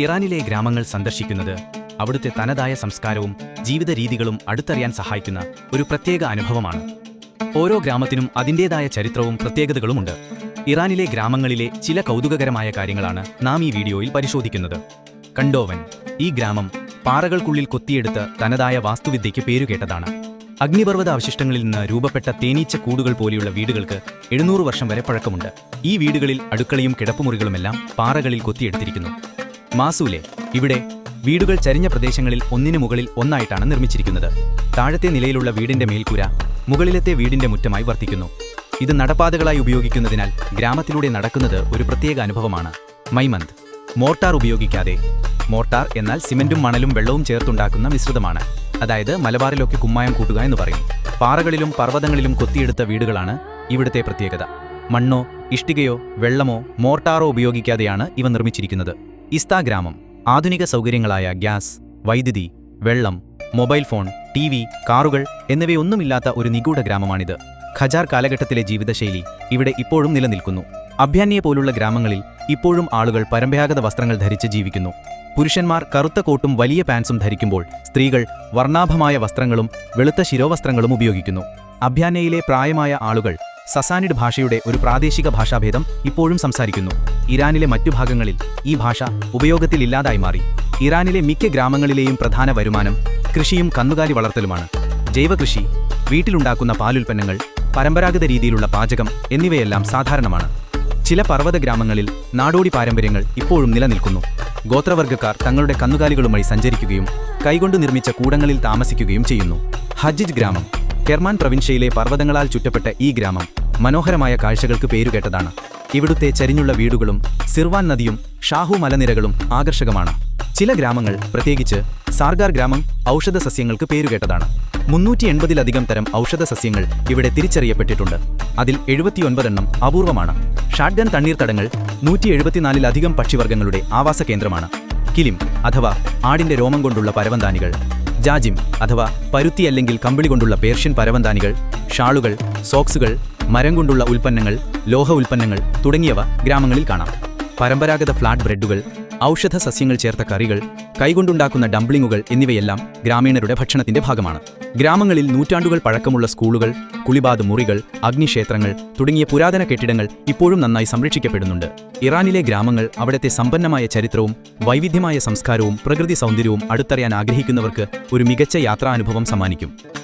ഇറാനിലെ ഗ്രാമങ്ങൾ സന്ദർശിക്കുന്നത് അവിടുത്തെ തനതായ സംസ്കാരവും ജീവിത രീതികളും അടുത്തറിയാൻ സഹായിക്കുന്ന ഒരു പ്രത്യേക അനുഭവമാണ്. ഓരോ ഗ്രാമത്തിനും അതിന്റേതായ ചരിത്രവും പ്രത്യേകതകളുമുണ്ട്. ഇറാനിലെ ഗ്രാമങ്ങളിലെ ചില കൗതുകകരമായ കാര്യങ്ങളാണ് നാം ഈ വീഡിയോയിൽ പരിശോധിക്കുന്നത്. കണ്ടോവൻ ഈ ഗ്രാമം പാറകൾക്കുള്ളിൽ കൊത്തിയെടുത്ത് തനതായ വാസ്തുവിദ്യയ്ക്ക് പേരുകേട്ടതാണ് അഗ്നിപർവത അവശിഷ്ടങ്ങളിൽ നിന്ന് രൂപപ്പെട്ട തേനീച്ച കൂടുകൾ പോലെയുള്ള വീടുകൾക്ക് എഴുന്നൂറ് വർഷം വരെ പഴക്കമുണ്ട്. ഈ വീടുകളിൽ അടുക്കളയും കിടപ്പുമുറികളുമെല്ലാം പാറകളിൽ കൊത്തിയെടുത്തിരിക്കുന്നു. മാസൂലെ ഇവിടെ വീടുകൾ ചരിഞ്ഞ പ്രദേശങ്ങളിൽ ഒന്നിനു മുകളിൽ ഒന്നായിട്ടാണ് നിർമ്മിച്ചിരിക്കുന്നത്. താഴത്തെ നിലയിലുള്ള വീടിന്റെ മേൽക്കൂര മുകളിലത്തെ വീടിന്റെ മുറ്റമായി വർത്തിക്കുന്നു. ഇത് നടപ്പാതകളായി ഉപയോഗിക്കുന്നതിനാൽ ഗ്രാമത്തിലൂടെ നടക്കുന്നത് ഒരു പ്രത്യേക അനുഭവമാണ്. മൈമന്ത്. മോർട്ടാർ ഉപയോഗിക്കാതെ. മോർട്ടാർ എന്നാൽ സിമെന്റും മണലും വെള്ളവും ചേർത്തുണ്ടാക്കുന്ന മിശ്രിതമാണ്. അതായത് മലബാറിലൊക്കെ കുമ്മായം കൂട്ടുക എന്ന് പറയും. പാറകളിലും പർവതങ്ങളിലും കൊത്തിയെടുത്ത വീടുകളാണ് ഇവിടുത്തെ പ്രത്യേകത. മണ്ണോ ഇഷ്ടികയോ വെള്ളമോ മോർട്ടാറോ ഉപയോഗിക്കാതെയാണ് ഇവ നിർമ്മിച്ചിരിക്കുന്നത്. ഇസ്താ ഗ്രാമം ആധുനിക സൗകര്യങ്ങളായ ഗ്യാസ് വൈദ്യുതി വെള്ളം മൊബൈൽ ഫോൺ ടി വി കാറുകൾ എന്നിവയൊന്നുമില്ലാത്ത ഒരു നിഗൂഢ ഗ്രാമമാണിത്. ഖജാർ കാലഘട്ടത്തിലെ ജീവിതശൈലി ഇവിടെ ഇപ്പോഴും നിലനിൽക്കുന്നു. അഭ്യാന്യെ പോലുള്ള ഗ്രാമങ്ങളിൽ ഇപ്പോഴും ആളുകൾ പരമ്പരാഗത വസ്ത്രങ്ങൾ ധരിച്ച് ജീവിക്കുന്നു. പുരുഷന്മാർ കറുത്ത കോട്ടും വലിയ പാൻസും ധരിക്കുമ്പോൾ സ്ത്രീകൾ വർണാഭമായ വസ്ത്രങ്ങളും വെളുത്ത ശിരോവസ്ത്രങ്ങളും ഉപയോഗിക്കുന്നു. അഭ്യാനയിലെ പ്രായമായ ആളുകൾ സസാനിഡ് ഭാഷയുടെ ഒരു പ്രാദേശിക ഭാഷാഭേദം ഇപ്പോഴും സംസാരിക്കുന്നു. ഇറാനിലെ മറ്റു ഭാഗങ്ങളിൽ ഈ ഭാഷ ഉപയോഗത്തിലില്ലാതായി മാറി. ഇറാനിലെ മിക്ക ഗ്രാമങ്ങളിലെയും പ്രധാന വരുമാനം കൃഷിയും കന്നുകാലി വളർത്തലുമാണ്. ജൈവകൃഷി വീട്ടിലുണ്ടാക്കുന്ന പാലുൽപ്പന്നങ്ങൾ പരമ്പരാഗത രീതിയിലുള്ള പാചകം എന്നിവയെല്ലാം സാധാരണമാണ്. ചില പർവത ഗ്രാമങ്ങളിൽ നാടോടി പാരമ്പര്യങ്ങൾ ഇപ്പോഴും നിലനിൽക്കുന്നു. ഗോത്രവർഗക്കാർ തങ്ങളുടെ കന്നുകാലികളുമായി സഞ്ചരിക്കുകയും കൈകൊണ്ട് നിർമ്മിച്ച കൂടങ്ങളിൽ താമസിക്കുകയും ചെയ്യുന്നു. ഹജ്ജിജ് ഗ്രാമം കെർമാൻ പ്രവിൻഷ്യയിലെ പർവതങ്ങളാൽ ചുറ്റപ്പെട്ട ഈ ഗ്രാമം മനോഹരമായ കാഴ്ചകൾക്ക് പേരുകേട്ടതാണ് ഇവിടുത്തെ ചരിഞ്ഞുള്ള വീടുകളും സിർവാൻ നദിയും ഷാഹു മലനിരകളും ആകർഷകമാണ്. ചില ഗ്രാമങ്ങൾ പ്രത്യേകിച്ച് സാർഗാർ ഗ്രാമം ഔഷധ സസ്യങ്ങൾക്ക് പേരുകേട്ടതാണ് മുന്നൂറ്റി എൺപതിലധികം തരം ഔഷധ സസ്യങ്ങൾ ഇവിടെ തിരിച്ചറിയപ്പെട്ടിട്ടുണ്ട്. അതിൽ എഴുപത്തിയൊൻപതെണ്ണം അപൂർവമാണ്. ഷാഡ്ഗൻ തണ്ണീർത്തടങ്ങൾ നൂറ്റി എഴുപത്തിനാലിലധികം പക്ഷിവർഗങ്ങളുടെ ആവാസ കേന്ദ്രമാണ്. കിലിം അഥവാ ആടിന്റെ രോമം കൊണ്ടുള്ള പരവന്താനികൾ ജാജിം അഥവാ പരുത്തി അല്ലെങ്കിൽ കമ്പിളി കൊണ്ടുള്ള പേർഷ്യൻ പരവന്താനികൾ ഷാളുകൾ സോക്സുകൾ മരം കൊണ്ടുള്ള ഉൽപ്പന്നങ്ങൾ ലോഹ ഉൽപ്പന്നങ്ങൾ തുടങ്ങിയവ ഗ്രാമങ്ങളിൽ കാണാം. പരമ്പരാഗത ഫ്ലാറ്റ് ബ്രെഡുകൾ ഔഷധ സസ്യങ്ങൾ ചേർത്ത കറികൾ കൈകൊണ്ടുണ്ടാക്കുന്ന ഡംപ്ലിങ്ങുകൾ എന്നിവയെല്ലാം ഗ്രാമീണരുടെ ഭക്ഷണത്തിന്റെ ഭാഗമാണ്. ഗ്രാമങ്ങളിൽ നൂറ്റാണ്ടുകൾ പഴക്കമുള്ള സ്കൂളുകൾ കുളിബാദ് മുറികൾ അഗ്നിക്ഷേത്രങ്ങൾ തുടങ്ങിയ പുരാതന കെട്ടിടങ്ങൾ ഇപ്പോഴും നന്നായി സംരക്ഷിക്കപ്പെടുന്നുണ്ട്. ഇറാനിലെ ഗ്രാമങ്ങൾ അവിടത്തെ സമ്പന്നമായ ചരിത്രവും വൈവിധ്യമായ സംസ്കാരവും പ്രകൃതി സൗന്ദര്യവും അടുത്തറിയാൻ ആഗ്രഹിക്കുന്നവർക്ക് ഒരു മികച്ച യാത്രാനുഭവം സമ്മാനിക്കും.